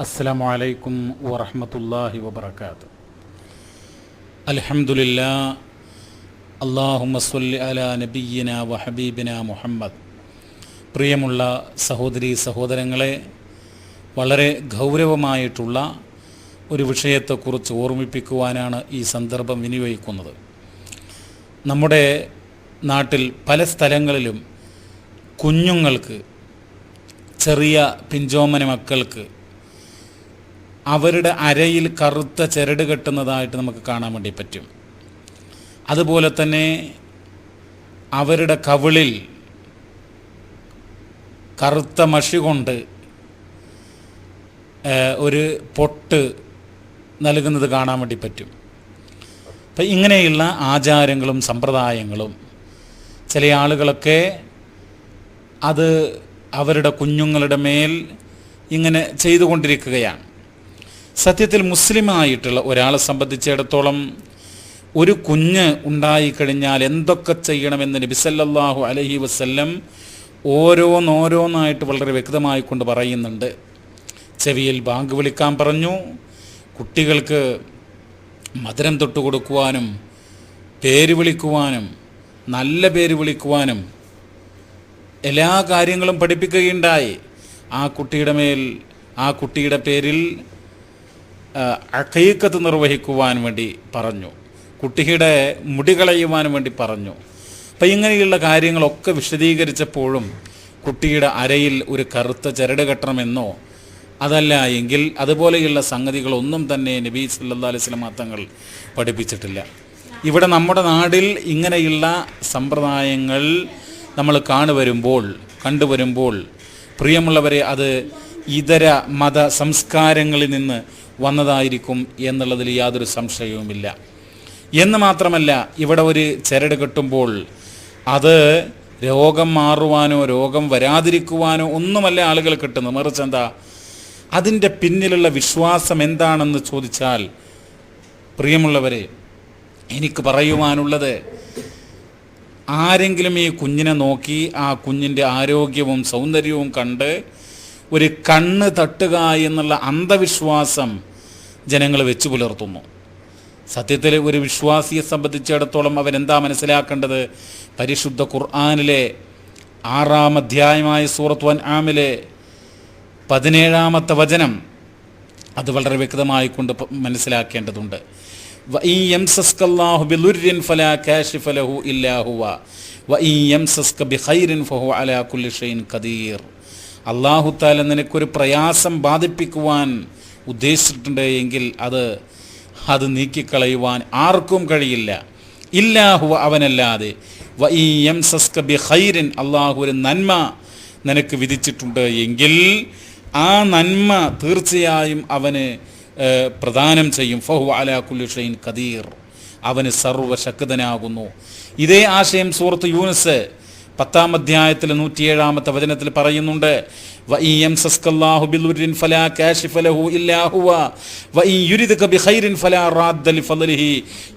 السلام عليكم ورحمة الله وبركاته الحمد لله اللهم صل على نبينا وحبيبنا മുഹമ്മദ് പ്രിയമുള്ള സഹോദരി സഹോദരങ്ങളെ വളരെ ഗൗരവമായിട്ടുള്ള ഒരു വിഷയത്തെക്കുറിച്ച് ഓർമ്മിപ്പിക്കുവാനാണ് ഈ സന്ദർഭം വിനിയോഗിക്കുന്നത് നമ്മുടെ നാട്ടിൽ പല സ്ഥലങ്ങളിലും കുഞ്ഞുങ്ങൾക്ക് ചെറിയ പിഞ്ചോമന മക്കൾക്ക് അവരുടെ അരയിൽ കറുത്ത ചരട് കെട്ടുന്നതായിട്ട് നമുക്ക് കാണാൻ വേണ്ടി പറ്റും. അതുപോലെ തന്നെ അവരുടെ കവിളിൽ കറുത്ത മഷി കൊണ്ട് ഒരു പൊട്ട് നൽകുന്നത് കാണാൻ വേണ്ടി പറ്റും. അപ്പം ഇങ്ങനെയുള്ള ആചാരങ്ങളും സമ്പ്രദായങ്ങളും ചില ആളുകളൊക്കെ അത് അവരുടെ കുഞ്ഞുങ്ങളുടെ മേൽ ഇങ്ങനെ ചെയ്തുകൊണ്ടിരിക്കുകയാണ്. സത്യത്തിൽ മുസ്ലിമായിട്ടുള്ള ഒരാളെ സംബന്ധിച്ചിടത്തോളം ഒരു കുഞ്ഞ് ഉണ്ടായിക്കഴിഞ്ഞാൽ എന്തൊക്കെ ചെയ്യണമെന്ന് നബിസല്ലാഹു അലഹി വസ്ല്ലം ഓരോന്നോരോന്നായിട്ട് വളരെ വ്യക്തമായി കൊണ്ട് പറയുന്നുണ്ട്. ചെവിയിൽ ബാങ്ക് വിളിക്കാൻ പറഞ്ഞു. കുട്ടികൾക്ക് മധുരം തൊട്ട് കൊടുക്കുവാനും പേര് വിളിക്കുവാനും നല്ല പേര് വിളിക്കുവാനും എല്ലാ കാര്യങ്ങളും പഠിപ്പിക്കുകയുണ്ടായി. ആ കുട്ടിയുടെ മേൽ ആ കുട്ടിയുടെ പേരിൽ അക്കൈക്കത്ത് നിർവഹിക്കുവാൻ വേണ്ടി പറഞ്ഞു. കുട്ടിയുടെ മുടി കളയുവാൻ വേണ്ടി പറഞ്ഞു. അപ്പം ഇങ്ങനെയുള്ള കാര്യങ്ങളൊക്കെ വിശദീകരിച്ചപ്പോഴും കുട്ടിയുടെ അരയിൽ ഒരു കറുത്ത ചരട് കെട്ടണമെന്നോ അതല്ല എങ്കിൽ അതുപോലെയുള്ള സംഗതികളൊന്നും തന്നെ നബി സല്ലാ അലൈഹി സ്വലം തങ്ങൾ പഠിപ്പിച്ചിട്ടില്ല. ഇവിടെ നമ്മുടെ നാടിൽ ഇങ്ങനെയുള്ള സമ്പ്രദായങ്ങൾ നമ്മൾ കാണുവരുമ്പോൾ കണ്ടുവരുമ്പോൾ പ്രിയമുള്ളവരെ അത് ഇതര മത സംസ്കാരങ്ങളിൽ നിന്ന് വന്നതായിരിക്കും എന്നുള്ളതിൽ യാതൊരു സംശയവുമില്ല. എന്ന് മാത്രമല്ല ഇവിടെ ഒരു ചരട് കെട്ടുമ്പോൾ അത് രോഗം മാറുവാനോ രോഗം വരാതിരിക്കുവാനോ ഒന്നുമല്ല ആളുകൾ കിട്ടുന്നത്. മറിച്ച് എന്താ? അതിന്റെ പിന്നിലുള്ള വിശ്വാസം എന്താണെന്ന് ചോദിച്ചാൽ പ്രിയമുള്ളവരെ എനിക്ക് പറയുവാനുള്ളത് ആരെങ്കിലും ഈ കുഞ്ഞിനെ നോക്കി ആ കുഞ്ഞിന്റെ ആരോഗ്യവും സൗന്ദര്യവും കണ്ട് ഒരു കണ്ണ് തട്ടുക എന്നുള്ള അന്ധവിശ്വാസം ജനങ്ങൾ വെച്ചു പുലർത്തുന്നു. സത്യത്തിൽ ഒരു വിശ്വാസിയെ സംബന്ധിച്ചിടത്തോളം അവരെന്താ മനസ്സിലാക്കേണ്ടത്? പരിശുദ്ധ ഖുർആാനിലെ ആറാം അധ്യായമായ സൂറത്ത് വൻ ആമിലെ പതിനേഴാമത്തെ വചനം അത് വളരെ വ്യക്തമായി കൊണ്ട് മനസ്സിലാക്കേണ്ടതുണ്ട്. തആല നിനക്കൊരു പ്രയാസം ബാധിപ്പിക്കുവാൻ ഉദ്ദേശിച്ചിട്ടുണ്ട് എങ്കിൽ അത് അത് നീക്കിക്കളയുവാൻ ആർക്കും കഴിയില്ല. ഇല്ലാഹു അവനല്ലാതെ. അള്ളാഹു ഒരു നന്മ നിനക്ക് വിധിച്ചിട്ടുണ്ട് എങ്കിൽ ആ നന്മ തീർച്ചയായും അവന് പ്രദാനം ചെയ്യും. ഫഹു അലാ കദീർ അവന് സർവശക്തനാകുന്നു. ഇതേ ആശയം സൂറത്ത് യൂനിസ് പത്താം അധ്യായത്തിൽ നൂറ്റിയേഴാമത്തെ വചനത്തിൽ പറയുന്നുണ്ട്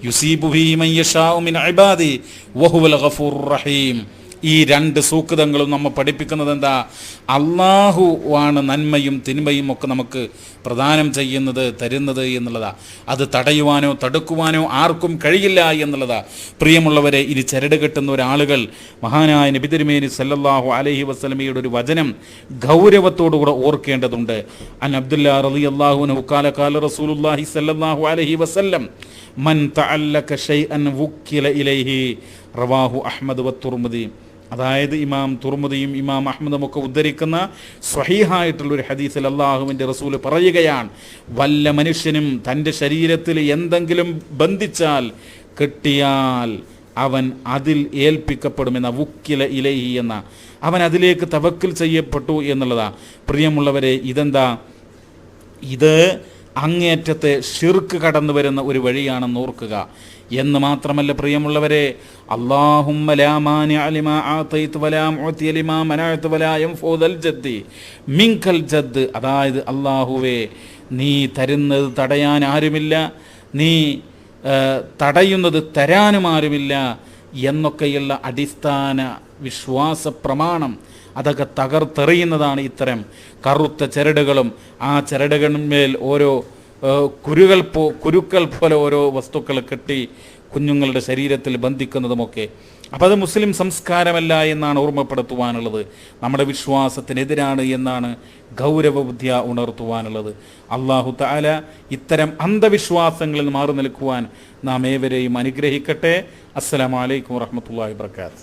യുസീബു ബിഹി ഇബാദി വഹുവൽ ഗഫൂർ റഹീം. ഈ രണ്ട് സൂക്തങ്ങളും നമ്മൾ പഠിപ്പിക്കുന്നത് എന്താ? അള്ളാഹു ആണ് നന്മയും തിന്മയും ഒക്കെ നമുക്ക് പ്രദാനം ചെയ്യുന്നത് തരുന്നത് എന്നുള്ളതാ. അത് തടയുവാനോ തടുക്കുവാനോ ആർക്കും കഴിയില്ല എന്നുള്ളതാ. പ്രിയമുള്ളവരെ ഇനി ചരട് കെട്ടുന്ന ഒരാളുകൾ മഹാനായ നബിതിരുമേനി സല്ലല്ലാഹു അലഹി വസ്ലമിയുടെ ഒരു വചനം ഗൗരവത്തോടുകൂടെ ഓർക്കേണ്ടതുണ്ട്. അൻ അബ്ദുല്ല റലി വസല്ലം മൻ തഅല്ലക ഷൈഅൻ വുക്കില ഇലൈഹി റവാഹു അഹ്മദ് വത്തുർമുദീൻ അതായത് ഇമാം തുർമുദിയും ഇമാം അഹമ്മദും ഒക്കെ ഉദ്ധരിക്കുന്ന സ്വഹീഹായിട്ടുള്ള ഒരു ഹദീസിൽ അള്ളാഹുവിന്റെ റസൂൽ പറയുകയാണ് വല്ല മനുഷ്യനും തന്റെ ശരീരത്തിൽ എന്തെങ്കിലും ബന്ധിച്ചാൽ കെട്ടിയാൽ അവൻ അതിൽ ഏൽപ്പിക്കപ്പെടുമെന്ന വുക്കില ഇലഹി എന്ന അവൻ അതിലേക്ക് തവക്കിൽ ചെയ്യപ്പെട്ടു എന്നുള്ളതാ. പ്രിയമുള്ളവരെ ഇതെന്താ? ഇത് അങ്ങേറ്റത്തെ ഷിർക്ക് കടന്നു വരുന്ന ഒരു വഴിയാണെന്ന് ഓർക്കുക. എന്ന് മാത്രമല്ല പ്രിയമുള്ളവരെ മിങ്കൽ ജദ് അതായത് അള്ളാഹുവേ നീ തരുന്നത് തടയാൻ ആരുമില്ല നീ തടയുന്നത് തരാനും ആരുമില്ല എന്നൊക്കെയുള്ള അടിസ്ഥാന വിശ്വാസ പ്രമാണം അതൊക്കെ തകർത്തെറിയുന്നതാണ് ഇത്തരം കറുത്ത ചരടുകളും ആ ചരടുകളിന്മേൽ ഓരോ കുരുകൾ പോ കുരുക്കൾ പോലെ ഓരോ വസ്തുക്കൾ കെട്ടി കുഞ്ഞുങ്ങളുടെ ശരീരത്തിൽ ബന്ധിക്കുന്നതുമൊക്കെ. അപ്പോൾ അത് മുസ്ലിം സംസ്കാരമല്ല എന്നാണ് ഓർമ്മപ്പെടുത്തുവാനുള്ളത്. നമ്മുടെ വിശ്വാസത്തിനെതിരാണ് എന്നാണ് ഗൗരവബുദ്ധിയ ഉണർത്തുവാനുള്ളത്. അള്ളാഹു താല ഇത്തരം അന്ധവിശ്വാസങ്ങളിൽ മാറി നിൽക്കുവാൻ നാം ഏവരെയും അനുഗ്രഹിക്കട്ടെ. അസ്സലാമലൈക്കും വാഹമത്തല്ലാ വാബർക്കാത്ത്